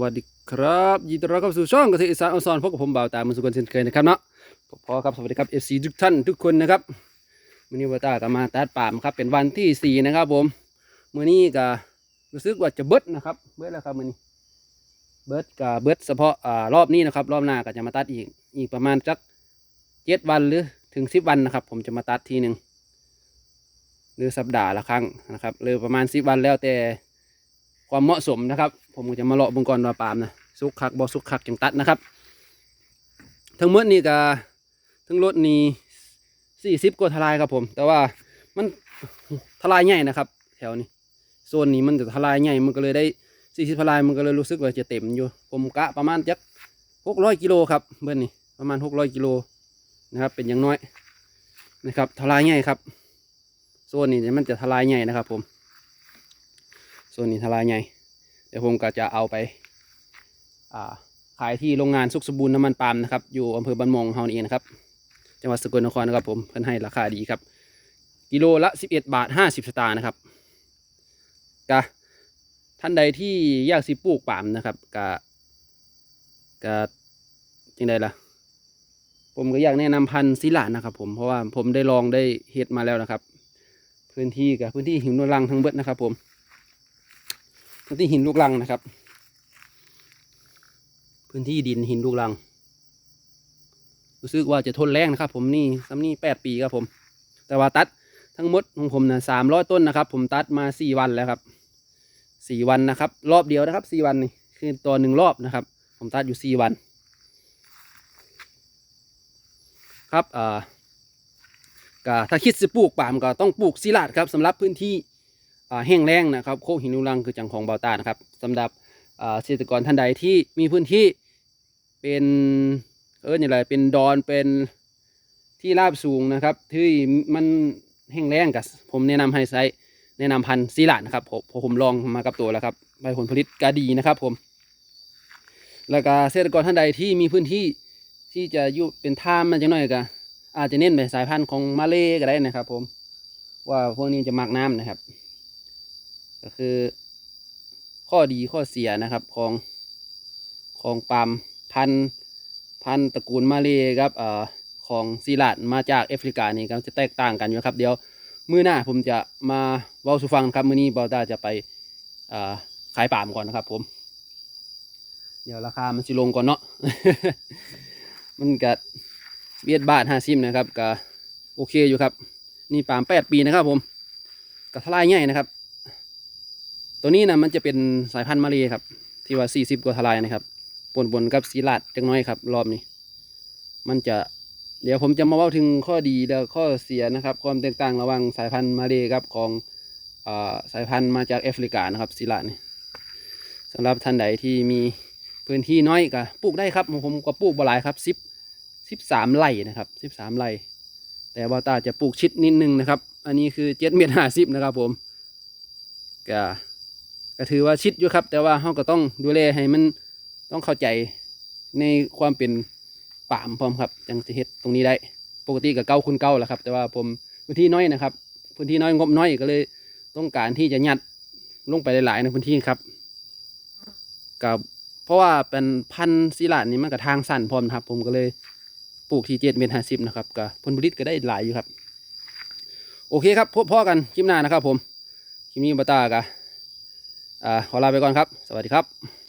วัสดีครับยินดีต้อนรับเข้าสู่ช่องเกษตรอีสานออนซอนพบกับผมบ่าวตามือสุกนเช่นเคยนะครับเนาะพอครับสวัสดีครับ FC ทุกท่านทุกคนนะครับมื้อนี้บ่าวตาก็มาตัดป่ามครับเป็นวันที่สี่นะครับ ผมมื้อนี้ก็รู้สึกว่าจะเบิดนะครับ เบิดแล้วครับมื้อนี้ เบิดก็เบิดเฉพาะอ่ารอบนี้นะครับ รอบหน้าก็จะมาตัดอีกอีกประมาณสักเจ็ดวันหรือถึงสิบวันนะครับ ผมจะมาตัดทีหนึ่งหรือสัปดาห์ละครั้งนะครับหรือประมาณสิบวันแล้วแต่ ความเหมาะสมนะครับ ผมก็จะมาเลาะบงกรว่าปาล์มนะสุกคักบ่สุกคักจังตัดนะครับ ทั้งหมดนี่ก็ทั้งรถนี่สี่สิบกว่าทลายครับผม แต่ว่ามันทลายใหญ่นะครับ แถวนี้โซนนี้มันจะทลายใหญ่มันก็เลยได้สี่สิบทลายมันก็เลยรู้สึกว่าจะเต็มอยู่ ผมกะประมาณจักหกร้อยกิโลครับเบิ้ลนี่ประมาณหกร้อยกิโลนะครับเป็นอย่างน้อยนะครับทลายใหญ่ครับโซนนี้มันจะทลายใหญ่นะครับผม โซนนี้ทลาใหญ่เดี๋ยวผมก็จะเอาไปาขายที่โรงงานสุขสมบูรณ์น้ำมันปาล์มนะครับอยู่อำเภอบันมงเฮานี่เองนะครับจังหวัดสกลนครนะครับผมเพิ่นให้ราคาดีครับ กิโลละ 11 บาท 50 สตางค์นะครับกะท่านใดที่อยากสิปลูกปาล์มนะครับกะกะจังใดล่ะ ผมก็อยากแนะนำพันธุ์ซิลานะครับ ผมเพราะว่าผมได้ลองได้เฮ็ดมาแล้วนะครับ พื้นที่กับพื้นที่หินนวลังทั้งเบิดนะครับ ผม พื้นที่หินลูกลังนะครับ พื้นที่ดินหินลูกลัง รู้สึกว่าจะทนแรงนะครับ ผมนี่ซ้ำนี่แปดปีครับผม แต่ว่าตัดทั้งหมดของผมนะสามร้อยต้นนะครับ ผมตัดมาสี่วันแล้วครับสี่วันนะครับ รอบเดียวนะครับสี่วันนี่คือตัวหนึ่งรอบนะครับ ผมตัดอยู่สี่วัน ครับอ่ากถ้าคิดจะปลูกปามก็ต้องปลูกซีลาดครับสำหรับพื้นที่ แห้งแล้งนะครับโคกหินลูรังคือจังของเบาตานะครับสำหรับเกษตรกรท่านใดที่มีพื้นที่เป็นเอออย่างไรเป็นดอนเป็นที่ราบสูงนะครับ ที่มันแห้งแล้งกับผมแนะนำให้ใช้แนะนำพันธุ์ซีลาดนะครับผมผมผมลองมากับตัวแล้วครับใบผลผลิตก็ดีนะครับผม แล้วก็เกษตรกรท่านใดที่มีพื้นที่ที่จะอยู่เป็นท่ามันจังหน่อยก็อาจจะเน้นไปสายพันธุ์ของมาเลก็ได้นะครับ ผม ว่าพวกนี้จะมักน้ำนะครับ ก็คือ ข้อดีข้อเสียนะครับของของปาล์มพันพันตระกูลมาเลยครับเอ่อของซีลาดมาจากแอฟริกานี่ก็จะแตกต่างกันอยู่ครับ เดี๋ยวมื้อหน้าผมจะมาเว้าสู่ฟังครับมื้อนี้บอต้าจะไปขายปาล์มก่อนนะครับ ผม เดี๋ยวราคามันสิลงก่อนเนาะมันก็เบียดบาทห้าสิบนะครับก็โอเคอยู่ครับ นี่ปาล์มแปดปีนะครับ ผมกระทลายใหญ่นะครับ ตัวนี้นะมันจะเป็นสายพันธุ์มาเลยครับ ที่ว่าสี่สิบกว่าทลายนะครับปนบนกับสีลาดจังน้อยครับ รอบนี้ มันจะเดี๋ยวผมจะมาเล่าถึงข้อดีและข้อเสียนะครับ ความแตกต่างระหว่างสายพันธุ์มาเลยครับของอสายพันธุ์มาจากแอฟริกานะครับสีลาดนี่สำหรับท่านใดที่มีพื้นที่น้อยก็ปลูกได้ครับผมก็ปลูกบ่หลายครับสิบสิบสามไร่นะครับสิบสามไร่ แต่ว่าตาจะปลูกชิดนิดนึงนะครับ อันนี้คือเจ็ดเมตรห้าสิบนะครับผมก็ ก็ถือว่าชิดอยู่ครับ แต่ว่าเราก็ต้องดูแลให้มันต้องเข้าใจในความเป็นป่ามพร้อมครับจังสิเฮ็ดตรงนี้ได้ ปกติกับเก้าคุณเก้าแหละครับ แต่ว่าผมพื้นที่น้อยนะครับ พื้นที่น้อยงบน้อยก็เลยต้องการที่จะยัดลงไปหลายๆในพื้นที่ครับกับเพราะว่าเป็นพันธุ์ศิลานี่มันกับทางสั้นพร้อมครับ ผมก็เลยปลูกทีเจ็ดเมตรห้าสิบนะครับกับผลผลิตก็ได้หลายอยู่ครับ โอเคครับพบพ่อกันคลิปหน้านะครับ ผมคลิปนี้บาตากะ อ่าขอลาไปก่อนครับ สวัสดีครับ